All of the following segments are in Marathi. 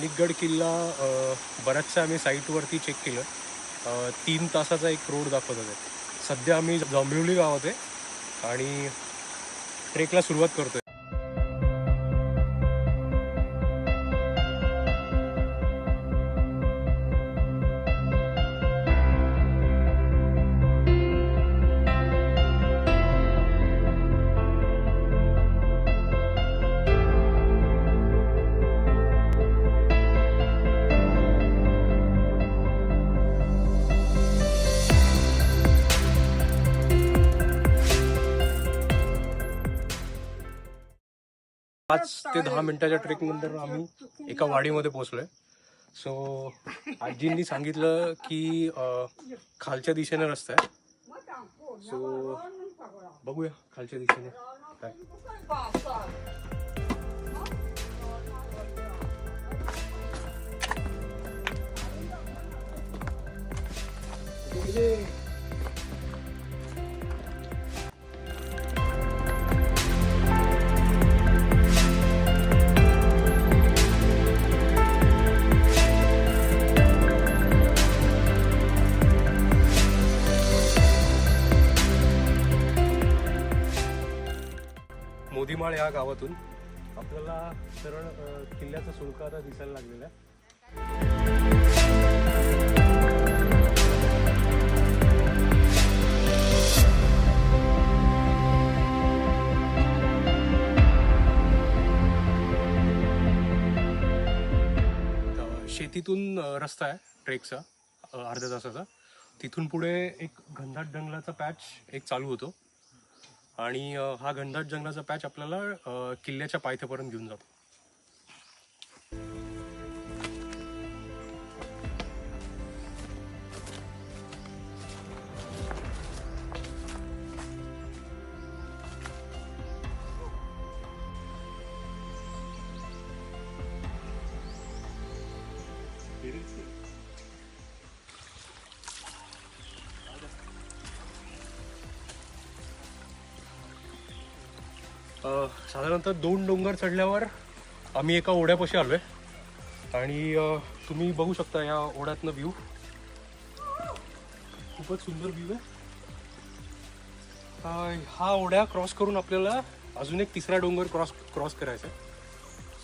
अलीगड किल्ला बऱ्याचशा आम्ही साईटवरती चेक केलं. तीन तासाचा एक रोड दाखवत होते सध्या आम्ही जांभिवली गावात आहे आणि ट्रेकला सुरुवात करतोय. पाच ते दहा मिनिटाच्या ट्रेक नंतर आम्ही एका वाडीमध्ये पोहोचलोय. सो आजींनी सांगितलं की खालच्या दिशेने रस्ता आहे. सो बघूया खालच्या दिशेने काय. मोदीमाळ या गावातून आपल्याला सरळ किल्ल्याचा सुळका आता दिसायला लागलेला आहे. शेतीतून रस्ता आहे ट्रेकचा अर्ध्या तासाचा. तिथून पुढे एक घनदाट जंगलाचा पॅच एक चालू होतो. आणि हा घनदाट जंगलाचा पॅच आपल्याला किल्ल्याच्या पायथ्यापर्यंत घेऊन जातो. साधारणतः दोन डोंगर चढल्यावर आम्ही एका ओढ्यापाशी आलो आहे आणि तुम्ही बघू शकता या ओढ्यातनं व्ह्यू खूपच सुंदर व्ह्यू आहे. हा ओढ्या क्रॉस करून आपल्याला अजून एक तिसरा डोंगर क्रॉस क्रॉस करायचा आहे.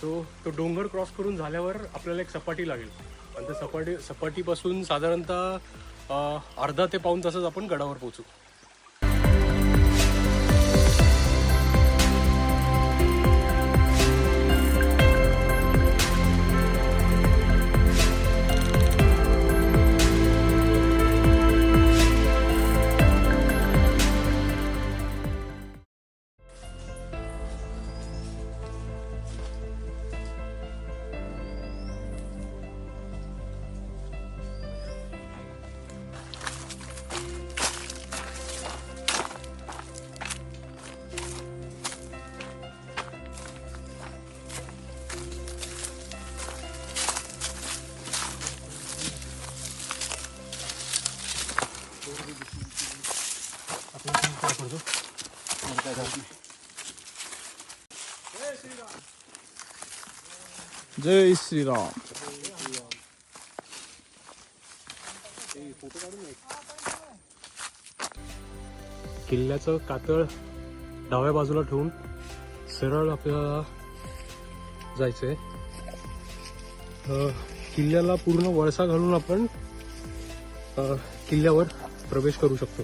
सो तो डोंगर क्रॉस करून झाल्यावर आपल्याला एक सपाटी लागेल. आणि त्या सपाटी सपाटीपासून साधारणतः अर्धा ते पाऊण तासच आपण गडावर पोहोचू. करतो. जय श्रीराम. किल्ल्याचं कातळ डाव्या बाजूला ठेवून सरळ आपल्याला जायचंय. अं, किल्ल्याला पूर्ण वळसा घालून आपण अं, किल्ल्यावर प्रवेश करू शकतो.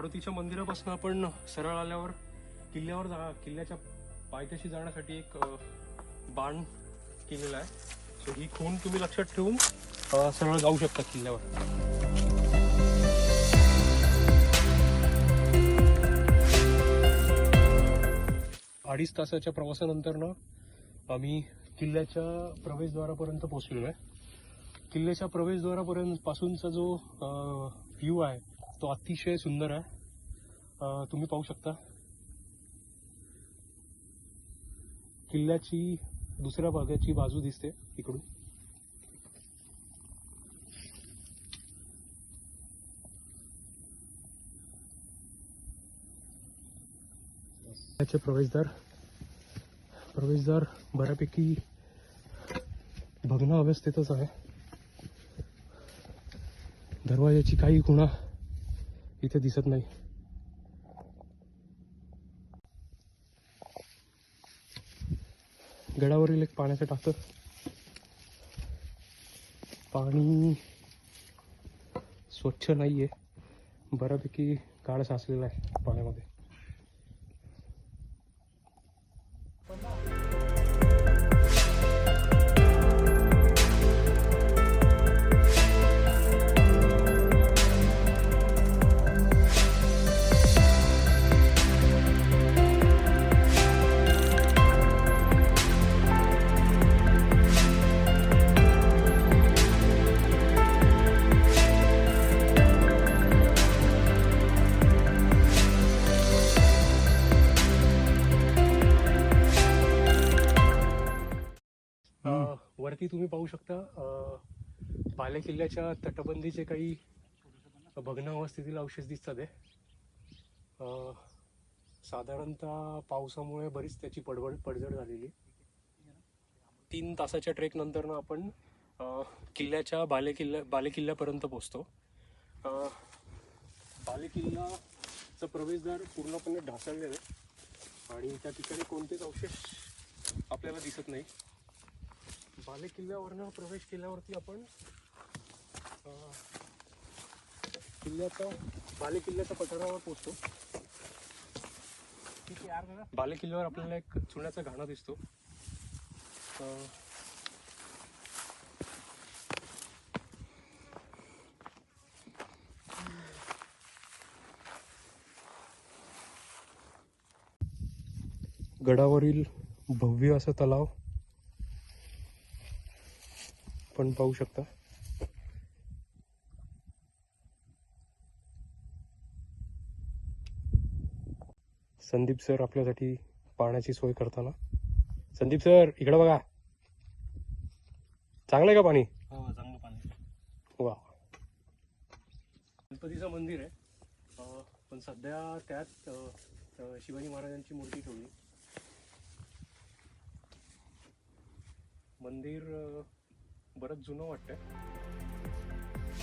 मारुतीच्या मंदिरापासून आपण सरळ आल्यावर किल्ल्यावर जा किल्ल्याच्या पायथ्याशी जाण्यासाठी एक बाण केलेला आहे. सो ही खूण तुम्ही लक्षात ठेवून सरळ जाऊ शकता किल्ल्यावर. अडीच तासाच्या प्रवासानंतर ना आम्ही किल्ल्याच्या प्रवेशद्वारापर्यंत पोहोचलेलो आहे. किल्ल्याच्या प्रवेशद्वारापर्यंत पासूनचा जो व्ह्यू आहे तो अतिशय सुंदर आहे. तुम्ही पाहू शकता. किल्ल्याची दुसऱ्या भागाची बाजू दिसते इकडून. त्याचे प्रवेशद्वार प्रवेशद्वार बऱ्यापैकी भग्न अवस्थेतच आहे. दरवाजाची काही खुणा इथे दिसत नाही. गडावरील एक पाण्याचं टाकं पाणी स्वच्छ नाहीये. बऱ्यापैकी गाळ साचलेला आहे पाण्यामध्ये. तुम्ही पाहू शकता बालेकिल्ल्याच्या बाले किल्ल्याच्या तटबंदीचे काही भग्नावस्थेतील अवशेष दिसतात आहे साधारणतः पावसामुळे बरीच त्याची पडबड पडझड झालेली. तीन तासाच्या ट्रेकनंतरनं आपण किल्ल्याच्या बाले किल्ल्या बाले किल्ल्यापर्यंत बाले किल्लाचं प्रवेशद्वार पूर्णपणे ढासळलेलं आहे. आणि त्या ठिकाणी कोणतेच अवशेष आपल्याला दिसत नाही. बाले किल्ल्यावरनं प्रवेश केल्यावरती आपण किल्ल्याचा बाले किल्ल्याच्या पठारावर पोहोचतो. बाले किल्ल्यावर आपल्याला एक चुन्याचा घाणा दिसतो. गडावरील भव्य असा तलाव पण पाहू शकता. संदीप सर आपल्यासाठी पाण्याची सोय करताना. संदीप सर इकडं बघा. चांगलं आहे का पाणी? हो चांगलं पाणी वा गणपतीचं मंदिर आहे. पण सध्या त्यात शिवाजी महाराजांची मूर्ती ठेवली. मंदिर बरंच जुनं वाटतंय.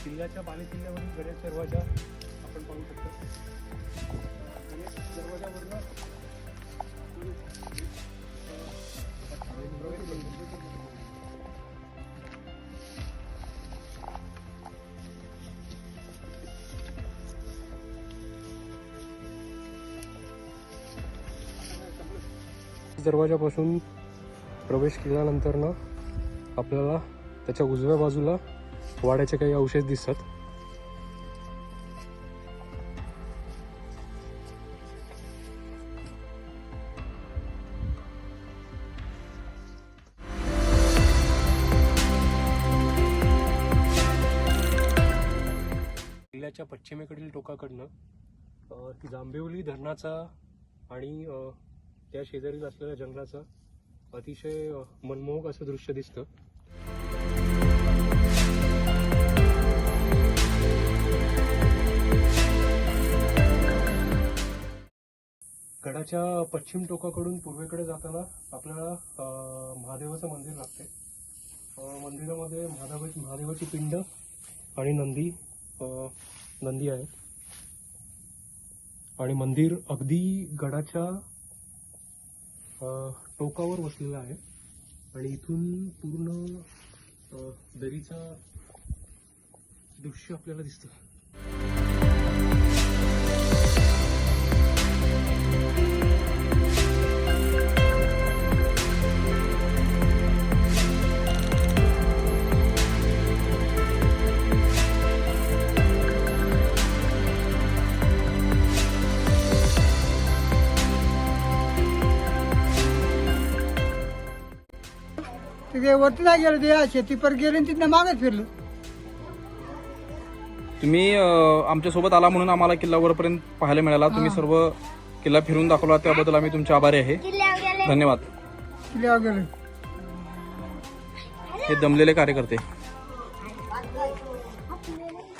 किल्ल्याच्या बाले किल्ल्यावरून गणेश दरवाजा आपण पाहू शकतो. गणेश दरवाजावरनं दरवाजापासून प्रवेश केल्यानंतर ना आपल्याला त्याच्या उजव्या बाजूला वाड्याचे काही अवशेष दिसतात किल्ल्याच्या पश्चिमेकडील टोकाकडनं जांबिवली जांभिवली धरणाचा आणि त्या शेजारील असलेल्या जंगलाचं अतिशय मनमोहक असं दृश्य दिसतं. गडाच्या पश्चिम टोकाकडून पूर्वेकडे जाताना आपल्याला महादेवाचं मंदिर लागते. मंदिरामध्ये महादेव महादेवाची पिंड आणि नंदी नंदी आहे आणि मंदिर अगदी गडाच्या टोकावर वसलेलं आहे. आणि इथून पूर्ण दरीचा दृश्य आपल्याला दिसतं. तिथे वरती नाही गेलं ते शेती पर गेले आणि तिथनं मागच फिरलं. तुम्ही अं, आमच्यासोबत आला म्हणून आम्हाला किल्ला वरपर्यंत पाहायला मिळाला. तुम्ही सर्व किल्ला फिरून दाखवला त्याबद्दल आम्ही तुमचे आभारी आहे. धन्यवाद. किल्ल्यावर गेले हे दमलेले कार्यकर्ते.